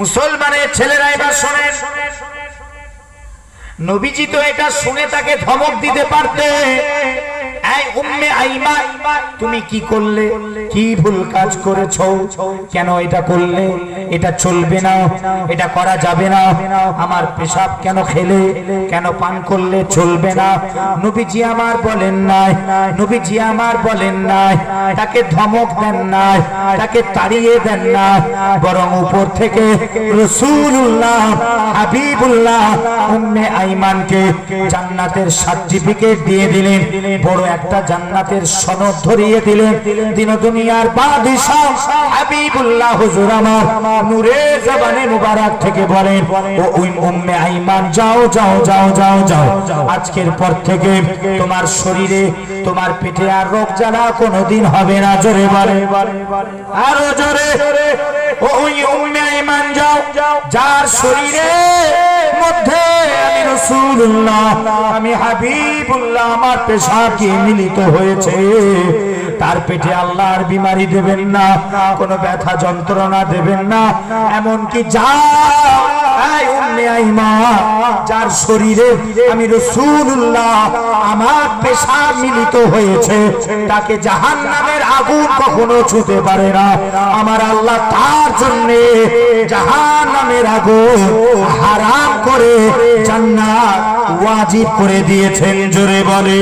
মুসলমানের ছেলেরা এবার শোনেন। নবীজি তো এটা শুনে তাকে ধমক দিতে পারতে তুমি কি করলে? কি ভুল কাজ করেছ? কেন এটা করলে? এটা চলবে না, এটা করা যাবে না। আমার পেশাব কেন খেলে? কেন পান করলে চলবে না? নবীজি আমার বলেন নাই, নবীজি আমার বলেন নাই, তাকে ধমক দেন নাই, তাকে তাড়িয়ে দেন না বরং উপর থেকে রসুল্লাহ হাবিবুল্লাহ, উম্মে আইমানকে জান্নাতের সার্টিফিকেট দিয়ে দিলেন। বড় একটা জান্নাতের সনদ ধরিয়ে দিলেন দিন দুনিয়ার বাদশাহ হাবিবুল্লাহ হুজুর আমার নূরে জবানে মুবারক থেকে বলেন, ও ওই উম্মে আইমান, যাও যাও যাও যাও যাও। আজকের পর থেকে তোমার শরীরে তোমার পেটে আর রোগ জ্বালা কোনোদিন হবে না। জোরে বলে। আরও জোরে। ও ওই উম্মে আইমান যাও। যার শরীরে মধ্যে আমি হাবিবুল্লাহ আমার পেশাকে মিলিত হয়েছে। তার পেটে আল্লাহর বিমারি দেবেন না কোনো ব্যথা যন্ত্রণা দেবেন না এমনকি যা আইমা, যার শরীরে আমি রসুল্লাহ আমার পেশা মিলিত হয়েছে, তাকে জাহান নামের আগুন কখনো ছুতে পারে না। আমার আল্লাহ তার জন্য জাহান নামের আগুন হারাম করে জান্নাত ওয়াজিব করে দিয়েছেন, জোরে বলে